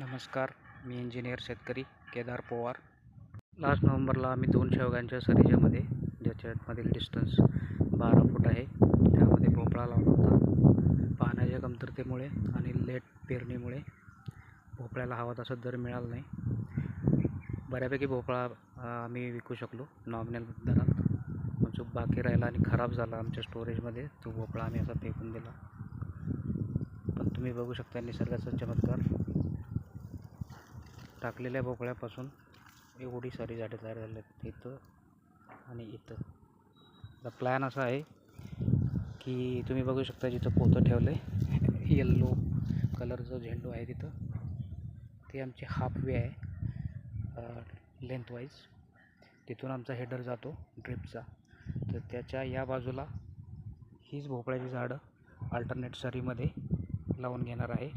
नमस्कार मी इंजिनियर शेतकरी केदार पवार. लास्ट नोव्हेंबरला आम्ही दोन शेवगांच्या सरीजामध्ये ज्याच्यामधील डिस्टन्स बारा फूट आहे त्यामध्ये भोपळा लावला होता. पाण्याच्या कमतरतेमुळे आणि लेट पेरणीमुळे भोपळ्याला हवा तसा दर मिळाला नाही. बऱ्यापैकी भोपळा आम्ही विकू शकलो नॉमिनल दरात. पण जो बाकी राहिला आणि खराब झाला आमच्या स्टोरेजमध्ये तो भोपळा आम्ही असा फेकून दिला. पण तुम्ही बघू शकता निसर्गाचा चमत्कार. टाकलेल्या भोपळ्यापासून एवढी सारी झाडे तयार झाली आहेत इथं आणि इथं. आता प्लॅन असा आहे की तुम्ही बघू शकता जिथं पोतं ठेवलं आहे येल्लो कलरचं झेंडू आहे तिथं ते आमची हाफ वे आहे लेंथवाईज तिथून आमचा हेडर जातो ड्रिपचा तर त्याच्या या बाजूला हीच भोपळ्याची झाडं अल्टरनेट सरीमध्ये लावून घेणार आहे.